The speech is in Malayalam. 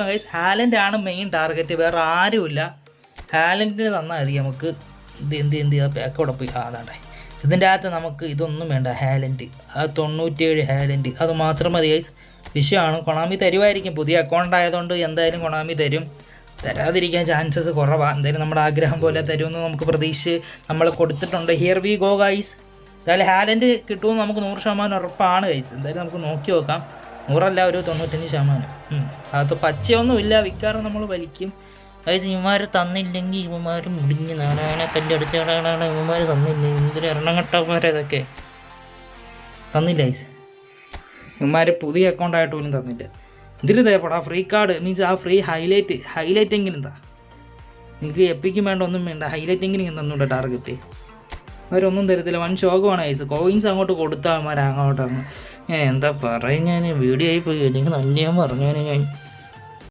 ഗൈസ് ഹാലൻഡ് ആണ് മെയിൻ ടാർഗറ്റ് വേറെ ആരുമില്ല ഹാലൻഡിന് തന്നാൽ മതി നമുക്ക്. ഇത് എന്ത് എന്ത് ആ പാക്ക് അവിടെ പോയി. അതാണ്ടേ. ഇതിന്റെ അകത്ത് നമുക്ക് ഇതൊന്നും വേണ്ട. ഹാലൻഡ് ആ തൊണ്ണൂറ്റിയേഴ് ഹാലൻഡ് അത് മാത്രം മതി ഗൈസ് വിഷയമാണ്. കൊണാമി തരുമായിരിക്കും. പുതിയ അക്കൗണ്ട് ആയതുകൊണ്ട് എന്തായാലും കൊണാമി തരും. തരാതിരിക്കാൻ ചാൻസസ് കുറവാണ് എന്തായാലും നമ്മുടെ ആഗ്രഹം പോലെ തരുമെന്ന് നമുക്ക് പ്രതീക്ഷിച്ച് നമ്മൾ കൊടുത്തിട്ടുണ്ട്. ഹിയർ വി ഗോ ഗൈസ് എന്തായാലും ഹാലൻഡ് കിട്ടുമെന്ന് നമുക്ക് നൂറ് ശതമാനം ഉറപ്പാണ് ഗൈസ് എന്തായാലും നമുക്ക് നോക്കി നോക്കാം. നൂറല്ല ഒരു തൊണ്ണൂറ്റഞ്ച് ശതമാനം. അത് പച്ചയൊന്നുമില്ല വിൽക്കാറ് നമ്മൾ വലിക്കും. അതായത് ഇവന്മാർ തന്നില്ലെങ്കിൽ ഇവന്മാർ മുടിഞ്ഞ് നാടാനെ കല്ലടിച്ചാടാണ് ഇവന്മാർ തന്നില്ല? എന്തൊരു എണ്ണങ്ങട്ടന്മാരെ ഇതൊക്കെ? തന്നില്ല ഐസ് ഇവന്മാർ പുതിയ അക്കൗണ്ട് ആയിട്ട് പോലും തന്നില്ല. ഇതിൽ തേപ്പടാ ഫ്രീ കാർഡ് മീൻസ് ആ ഫ്രീ ഹൈലൈറ്റ് ഹൈലൈറ്റ് എങ്കിലും എന്താ? നിങ്ങൾക്ക് എപ്പിക്കും വേണ്ട ഒന്നും വേണ്ട ഹൈലൈറ്റ് എങ്കിലും തന്നൂടെ ടാർഗറ്റ് അവരൊന്നും തരത്തില്ല. വൺ ശോകമാണ് ഐസ് കോയിൻസ് അങ്ങോട്ട് കൊടുത്താൽ അവന്മാർ അങ്ങോട്ടാണ് ഞാൻ എന്താ പറയും ഞാൻ വീഡിയോ ആയി പോയി. അല്ലെങ്കിൽ നല്ല ഞാൻ പറഞ്ഞു ഞാൻ